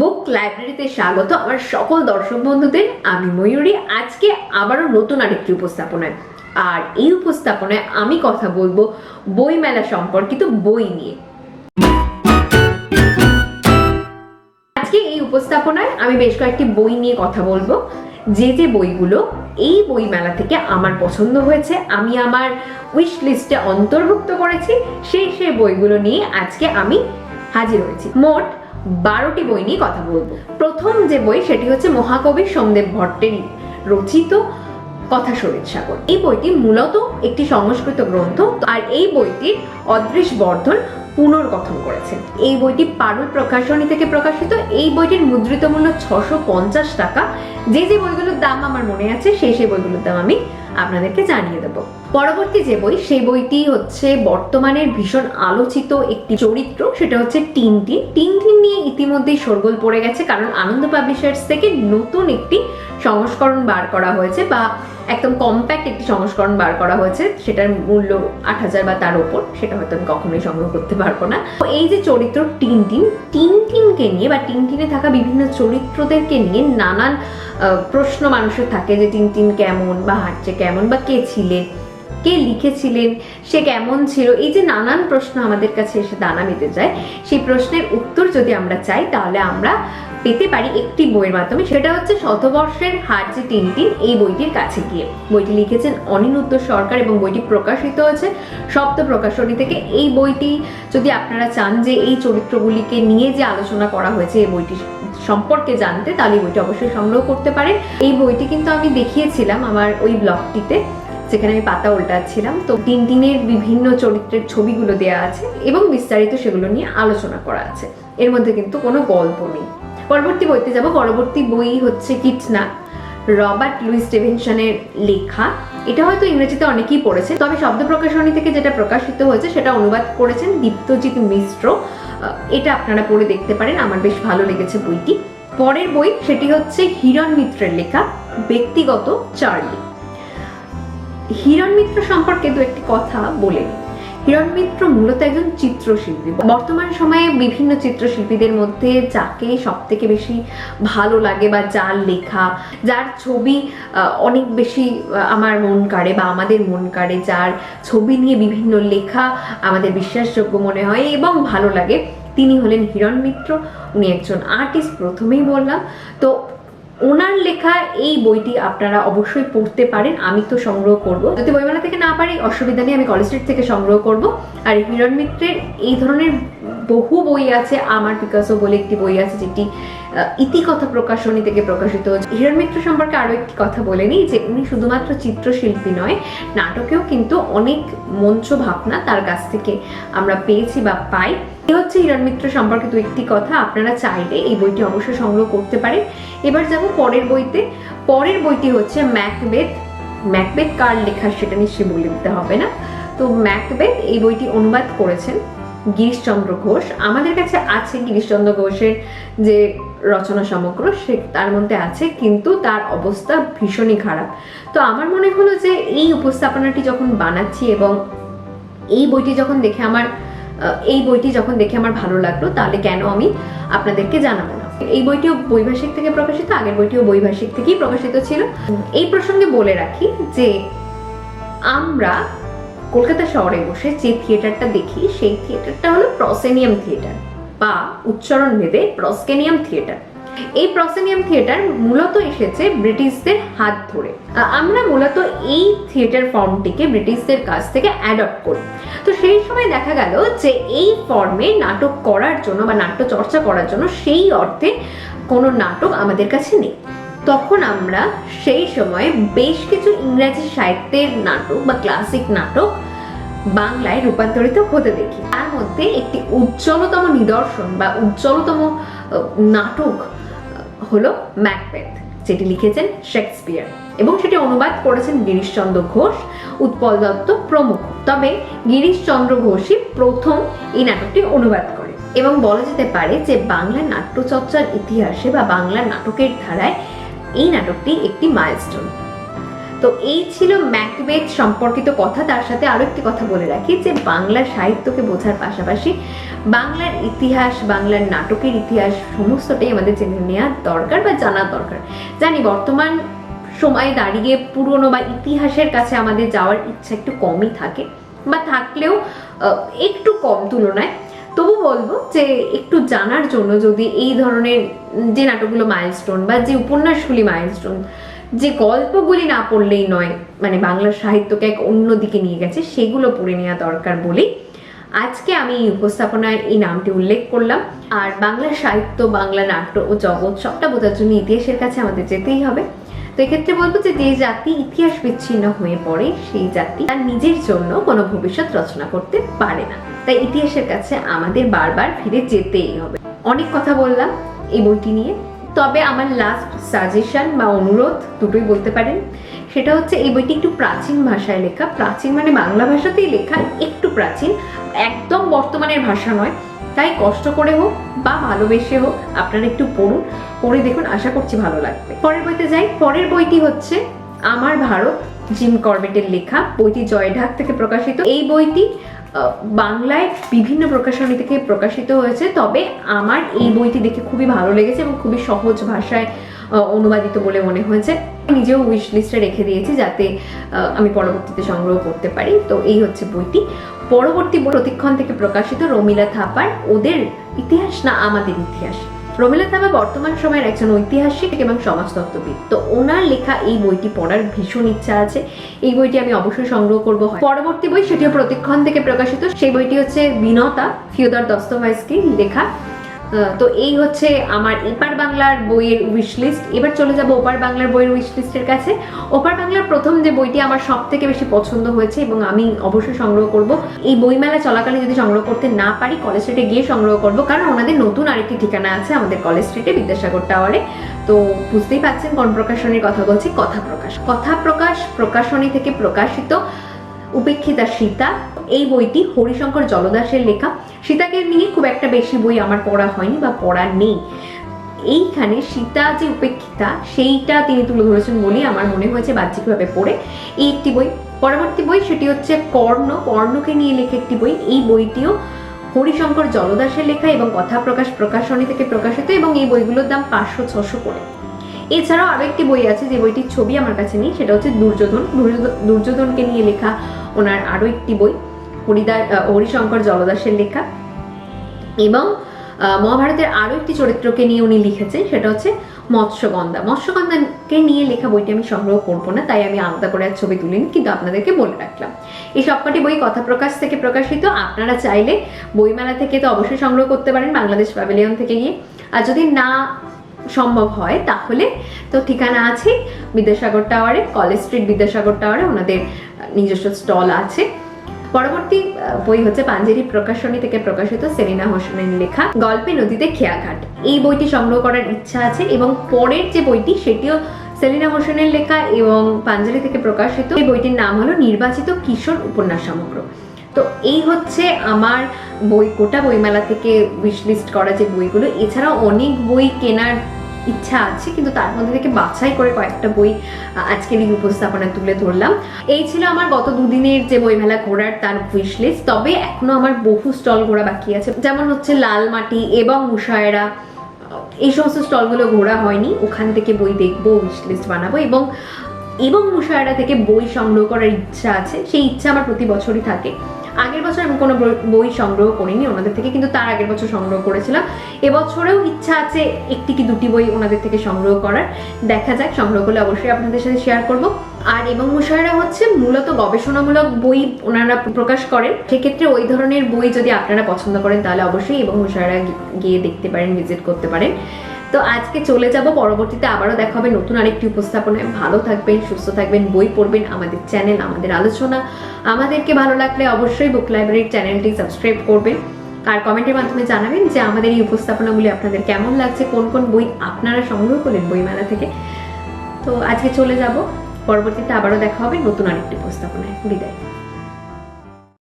বুক লাইব্রেরিতে স্বাগত আমার সকল দর্শক বন্ধুদের। আমি ময়ূরী। আজকে আবারও নতুন আরেকটি উপস্থাপনায়। আর এই উপস্থাপনায় আমি কথা বলব বইমেলা সম্পর্কিত বই নিয়ে। আজকে এই উপস্থাপনায় আমি বেশ কয়েকটি বই নিয়ে কথা বলব। যে যে বইগুলো এই বই মেলা থেকে আমার পছন্দ হয়েছে, আমি আমার উইশ লিস্টে অন্তর্ভুক্ত করেছি, সেই সেই বইগুলো নিয়ে আজকে আমি হাজির হয়েছি। মোট বারোটি বই নিয়ে কথা বলব। প্রথম যে বই, সেটি হচ্ছে মহাকবি সোমদেব ভট্টের রচিত কথা শরীর সাগর। এই বইটি মূলত একটি সংস্কৃত গ্রন্থ। আর এই বইটির অদৃশ বর্ধন পুনর্গঠন করেছেন এই বইটি পারুল প্রকাশনী থেকে প্রকাশিত। এই বইটির মুদ্রিত মূল্য ছশো পঞ্চাশ টাকা। যে যে বইগুলোর দাম আমার মনে আছে, সেই সেই বইগুলোর দাম আমি আপনাদেরকে জানিয়ে দেবো। পরবর্তী যে বই, সেই বইটি হচ্ছে বর্তমানের ভীষণ আলোচিত একটি চরিত্র। সেটা হচ্ছে টিনটিন। টিনটিন নিয়ে ইতিমধ্যেই শোরগোল পড়ে গেছে, কারণ আনন্দ পাবলিশার্স থেকে নতুন একটি সংস্করণ বার করা হয়েছে বা একদম কম্প্যাক্ট একটি সংস্করণ বার করা হয়েছে। সেটার মূল্য আট হাজার বা তার ওপর, সেটা হয়তো আমি কখনোই সংগ্রহ করতে পারব না। তো এই যে চরিত্র টিনটিন, টিনটিনকে নিয়ে বা টিনটিনে থাকা বিভিন্ন চরিত্রদেরকে নিয়ে নানান প্রশ্ন মানুষের থাকে যে টিনটিন কেমন বা হাঁটছে কেমন বা কে ছিলেন, কে লিখেছিলেন, সে কেমন ছিল? এই যে নানান প্রশ্ন আমাদের কাছে এসে দানা মেতে যায়। সেই প্রশ্নের উত্তর যদি আমরা চাই, তাহলে আমরা পেতে পারি একটি বইয়ের মাধ্যমে। সেটা হচ্ছে শতবর্ষের হার যে টিনটিন এই বইটির কাছে গিয়ে। বইটি লিখেছেন অনিরুদ্ধ সরকার এবং বইটি প্রকাশিত হয়েছে সপ্ত প্রকাশনী থেকে। এই বইটি যদি আপনারা চান যে এই চরিত্রগুলিকে নিয়ে যে আলোচনা করা হয়েছে এই বইটি সম্পর্কে জানতে, তাহলে বইটি অবশ্যই সংগ্রহ করতে পারেন। এই বইটি কিন্তু আমি দেখিয়েছিলাম আমার ওই ব্লগটিতে, যেখানে আমি পাতা উল্টাচ্ছিলাম। তো টিনটিনের বিভিন্ন চরিত্রের ছবিগুলো দেওয়া আছে এবং বিস্তারিত সেগুলো নিয়ে আলোচনা করা আছে। এর মধ্যে কিন্তু কোনো গল্প নেই। পরবর্তী বইতে যাব। পরবর্তী বই হচ্ছে কিটনা রবার্ট লুইস স্টেভেনসনের লেখা। এটা হয়তো ইংরেজিতে অনেকেই পড়েছে তবে শব্দ প্রকাশনী থেকে যেটা প্রকাশিত হয়েছে, সেটা অনুবাদ করেছেন দীপ্তজিৎ মিশ্র। এটা আপনারা পড়ে দেখতে পারেন। আমার বেশ ভালো লেগেছে বইটি। পরের বই সেটি হচ্ছে হিরণ মিত্রের লেখা, ব্যক্তিগত চার্লি। হিরণ মিত্র সম্পর্কে দু একটি কথা বলে নিই। হিরণ মিত্র মূলত একজন চিত্রশিল্পী। বর্তমান সময়ে বিভিন্ন চিত্রশিল্পীদের মধ্যে যাকে সব থেকে বেশি ভালো লাগে বা যার লেখা, যার ছবি অনেক বেশি আমার মন কাড়ে বা আমাদের মন কাড়ে, যার ছবি নিয়ে বিভিন্ন লেখা আমাদের বিশ্বাসযোগ্য মনে হয় এবং ভালো লাগে। তিনি হলেন হিরণ মিত্র। উনি একজন আর্টিস্ট প্রথমেই বললাম। তো ওনার লেখা এই বইটি আপনারা অবশ্যই পড়তে পারেন, আমি তো সংগ্রহ করব। যদি বইমেলা থেকে না পারি, অসুবিধা নেই, আমি কলেজ স্ট্রিট থেকে সংগ্রহ করব। আর হিরণ মিত্রের এই ধরনের বহু বই আছে, আমার পিকাসো বলে একটি বই আছে, যেটি ইতিকথা প্রকাশনী থেকে প্রকাশিত হিরণ মিত্র সম্পর্কে আরও একটি কথা বলে নিই, যে উনি শুধুমাত্র চিত্রশিল্পী নয়, নাটকেও কিন্তু অনেক মঞ্চ ভাবনা তার কাছ থেকে আমরা পেয়েছি বা পাই। এই হচ্ছে হিরণ মিত্র সম্পর্কে দু একটি কথা, আপনারা চাইলে এই বইটি অবশ্যই সংগ্রহ করতে পারেন। এবার যাব পরের বইতে। পরের বইটি হচ্ছে ম্যাকবেথ ম্যাকবেথ কার লেখা সেটা নিশ্চয়ই বলে দিতে হবে না। তো ম্যাকবেথ এই বইটি অনুবাদ করেছেন গিরিশচন্দ্র ঘোষ। আমাদের কাছে আছে গিরিশচন্দ্র ঘোষের যে রচনা সমগ্র, সে তার মধ্যে আছে, কিন্তু তার অবস্থা ভীষণই খারাপ। তো আমার মনে হলো যে এই উপস্থাপনাটি যখন বানাচ্ছি এবং এই বইটি যখন দেখে আমার এই বইটি যখন দেখে আমার ভালো লাগল, তাহলে কেন আমি আপনাদেরকে জানাব না? এই বইটিও বৈভাষিক থেকে প্রকাশিত, আগের বইটিও বৈভাষিক থেকেই প্রকাশিত ছিল। এই প্রসঙ্গে বলে রাখি যে, আমরা কলকাতা শহরে বসে যে থিয়েটারটা দেখি, সেই থিয়েটারটা হলো প্রসেনিয়াম থিয়েটার বা উচ্চারণ ভেদে প্রসকেনিয়াম থিয়েটার। এই প্রসেনিয়াম থিয়েটার মূলত এসেছে ব্রিটিশদের হাত ধরে। আমরা মূলত এই থিয়েটার ফর্মটিকে ব্রিটিশদের কাছ থেকে অ্যাডপ্ট করি। তো সেই সময় দেখা গেল যে এই ফর্মে নাটক করার জন্য বা নাট্য চর্চা করার জন্য সেই অর্থে কোনো নাটক আমাদের কাছে নেই। তখন আমরা সেই সময়ে বেশ কিছু ইংরাজি সাহিত্যের নাটক বা ক্লাসিক নাটক বাংলায় রূপান্তরিত হতে দেখি। তার মধ্যে একটি উজ্জ্বলতম নিদর্শন বা উজ্জ্বলতম নাটক হলো ম্যাকবেথ যেটি লিখেছেন শেক্সপিয়ার এবং সেটি অনুবাদ করেছেন গিরিশচন্দ্র ঘোষ, উৎপল দত্ত প্রমুখ। তবে গিরিশচন্দ্র ঘোষই প্রথম এই নাটকটি অনুবাদ করে এবং বলা যেতে পারে যে বাংলা নাট্যচর্চার ইতিহাসে বা বাংলা নাটকের ধারায় এই নাটকটি একটি মাইলস্টোন তো এই ছিল ম্যাকবেথ সম্পর্কিত কথা। তার সাথে আরও একটি কথা বলে রাখি যে বাংলা সাহিত্যকে বোঝার পাশাপাশি বাংলার ইতিহাস, বাংলার নাটকের ইতিহাস সমস্তটাই আমাদের জেনে নেওয়া দরকার বা জানা দরকার। জানি বর্তমান সময়ে দাঁড়িয়ে পুরনো বা ইতিহাসের কাছে আমাদের যাওয়ার ইচ্ছা একটু কমই থাকে বা থাকলেও একটু কম তুলনায়। তবু বলব যে একটু জানার জন্য যদি এই ধরনের যে নাটকগুলো মাইলস্টোন বা যে উপন্যাসগুলি মাইলস্টোন যে গল্পগুলি না পড়লেই নয় মানে বাংলা সাহিত্যকে এক অন্য দিকে নিয়ে গেছে, সেগুলো পড়ে নেওয়া দরকার বলেই আজকে আমি উপস্থাপনায় এই নামটি উল্লেখ করলাম। আর বাংলা সাহিত্য, বাংলা নাট্য ও জগৎ সবটা বোঝার জন্য ইতিহাসের কাছে আমাদের যেতেই হবে। তো এক্ষেত্রে বলব যে যে জাতি ইতিহাস বিচ্ছিন্ন হয়ে পড়ে, সেই জাতি তার নিজের জন্য কোনো ভবিষ্যৎ রচনা করতে পারে না। তাই ইতিহাসের কাছে আমাদের বারবার ফিরে যেতেই হবে। অনেক কথা বললাম এই বইটি নিয়ে। তবে আমার লাস্ট সাজেশন বা অনুরোধ দুটোই বলতে পারেন। সেটা হচ্ছে এই বইটি একটু প্রাচীন ভাষায় লেখা। প্রাচীন মানে বাংলা ভাষাতেই লেখা, একটু প্রাচীন। একদম বর্তমানের ভাষা নয়। তাই কষ্ট করে হোক বা ভালোবেসে হোক আপনারা একটু পড়ুন। পড়ে দেখুন, আশা করছি ভালো লাগবে। পরের বইতে যাই। পরের বইটি হচ্ছে আমার ভারত, জিম করবেটের লেখা। বইটি জয়ঢাক থেকে প্রকাশিত। এই বইটি বাংলায় বিভিন্ন প্রকাশনী থেকে প্রকাশিত হয়েছে, তবে আমার এই বইটি দেখে খুবই ভালো লেগেছে এবং খুবই সহজ ভাষায় অনুবাদিত বলে মনে হয়েছে। নিজেও উইশ লিস্টে রেখে দিয়েছি যাতে আমি পরবর্তীতে সংগ্রহ করতে পারি। তো এই হচ্ছে বইটি। পরবর্তী প্রতিক্ষণ থেকে প্রকাশিত রমিলা থাপার, ওদের ইতিহাস না আমাদের ইতিহাস? রমিলা থাপা বর্তমান সময়ের একজন ঐতিহাসিক এবং সমাজতত্ত্ববিদ। তো ওনার লেখা এই বইটি পড়ার ভীষণ ইচ্ছা আছে। এই বইটি আমি অবশ্যই সংগ্রহ করব। পরবর্তী বই সেটিও প্রতিক্ষণ থেকে প্রকাশিত। সেই বইটি হচ্ছে বিনতা ফিওদর দস্তভাইসকে লেখা তো এই হচ্ছে আমার এপার বাংলার বইয়ের উইশ লিস্ট এবার চলে যাব ওপার বাংলার বইয়ের উইশ লিস্টের কাছে। ওপার বাংলার প্রথম যে বইটি আমার সব থেকে বেশি পছন্দ হয়েছে এবং আমি অবশ্যই সংগ্রহ করব, এই বইমেলা চলাকালে যদি সংগ্রহ করতে না পারি কলেজ স্ট্রিটে গিয়ে সংগ্রহ করব, কারণ ওনাদের নতুন আরেকটি ঠিকানা আছে আমাদের কলেজ স্ট্রিটে বিদ্যাসাগর টাওয়ারে তো বুঝতেই পাচ্ছেন, কোন প্রকাশনীর কথা বলছি? কথা প্রকাশ। কথা প্রকাশ, প্রকাশনী থেকে প্রকাশিত। উপেক্ষিতা সীতা এই বইটি হরিশঙ্কর জলদাসের লেখা। সীতাকে নিয়ে খুব একটা বেশি বই আমার পড়া হয়নি বা পড়া নেই। এইখানে সীতা যে উপেক্ষিতা, সেইটা তিনি তুলে ধরেছেন বলেই আমার মনে হয়েছে বাহ্যিকভাবে পড়ে। এই একটি বই। পরবর্তী বই সেটি হচ্ছে কর্ণ। কর্ণকে নিয়ে লেখা একটি বই। এই বইটিও হরিশঙ্কর জলদাসের লেখা এবং কথা প্রকাশ, প্রকাশনী থেকে প্রকাশিত এবং এই বইগুলোর দাম পাঁচশো, ছশো করে। এছাড়াও আরও একটি বই আছে যে বইটির ছবি আমার কাছে নেই, সেটা হচ্ছে দুর্যোধন। দুর্যোধ- দুর্যোধনকে নিয়ে লেখা ওনার আরও একটি বই। হরিদা হরিশঙ্কর জলদাসের লেখা। এবং মহাভারতের আরও একটি চরিত্রকে নিয়ে উনি লিখেছেন, সেটা হচ্ছে মৎস্যগন্ধা। মৎস্যগন্ধাকে নিয়ে লেখা বইটি আমি সংগ্রহ করব না, তাই আমি আলাদা করে আর ছবি তুলিনি, কিন্তু আপনাদেরকে বলে রাখলাম। এই সবকটি বই কথা প্রকাশ থেকে প্রকাশিত, আপনারা চাইলে বইমেলা থেকে তো অবশ্যই সংগ্রহ করতে পারেন, বাংলাদেশ প্যাভিলিয়ন থেকে গিয়ে। আর যদি না সম্ভব হয়, তাহলে তো ঠিকানা আছে বিদ্যাসাগর টাওয়ারে, কলেজ স্ট্রিট বিদ্যাসাগর টাওয়ারে, ওনাদের নিজস্ব স্টল আছে। পরবর্তী বই হচ্ছে পাঞ্জেরি প্রকাশনী থেকে প্রকাশিত সেলিনা হোসেনের লেখা গল্পে নদীতে খেয়াঘাট। এই বইটি সংগ্রহ করার ইচ্ছা আছে এবং পরের যে বইটি সেটিও সেলিনা হোসেনের লেখা এবং পাঞ্জেরি থেকে প্রকাশিত। এই বইটির নাম হলো নির্বাচিত কিশোর উপন্যাস সমগ্র। তো এই হচ্ছে আমার বই কোটা বইমেলা থেকে উইশ লিস্ট করা যে বইগুলো। এছাড়াও অনেক বই কেনার ইচ্ছা আছে, কিন্তু তার মধ্যে থেকে বাছাই করে কয়েকটা বই আজকের এই উপস্থাপনায় তুলে ধরলাম। এই ছিল আমার গত দুদিনের যে বইমেলা ঘোরার তার উইশ লিস্ট তবে এখনও আমার বহু স্টল ঘোরা বাকি আছে। যেমন হচ্ছে লাল মাটি এবং মুশায়রা, এই সমস্ত স্টলগুলো ঘোরা হয়নি। ওখান থেকে বই দেখব উইশ লিস্ট বানাবো এবং এবং মুশায়রা থেকে বই সংগ্রহ করার ইচ্ছা আছে। সেই ইচ্ছা আমার প্রতি বছরই থাকে। আগের বছর আমি কোনো বই- সংগ্রহ করিনি ওনাদের থেকে, কিন্তু তার আগের বছর সংগ্রহ করেছিলাম। এবছরেও ইচ্ছা আছে একটি কি দুটি বই ওনাদের থেকে সংগ্রহ করার। দেখা যাক, সংগ্রহ করলে অবশ্যই আপনাদের সাথে শেয়ার করব। আর এবং মুশায়রা হচ্ছে মূলত গবেষণামূলক বই ওনারা প্রকাশ করেন। সেক্ষেত্রে ওই ধরনের বই যদি আপনারা পছন্দ করেন, তাহলে অবশ্যই এবং মুশায়রা গিয়ে দেখতে পারেন ভিজিট করতে পারেন। তো আজকে চলে যাব, পরবর্তীতে আবারও দেখা হবে নতুন আরেকটি উপস্থাপনায়। ভালো থাকবেন, সুস্থ থাকবেন, বই পড়বেন, আমাদের চ্যানেল, আমাদের আলোচনা। আমাদেরকে ভালো লাগলে অবশ্যই বুক লাইব্রেরির চ্যানেলটি সাবস্ক্রাইব করবেন। আর কমেন্টের মাধ্যমে জানাবেন যে আমাদের এই উপস্থাপনাগুলি আপনাদের কেমন লাগছে, কোন কোন বই আপনারা সংগ্রহ করলেন বইমেলা থেকে। তো আজকে চলে যাব, পরবর্তীতে আবারও দেখা হবে নতুন আরেকটি উপস্থাপনায়। বিদায়।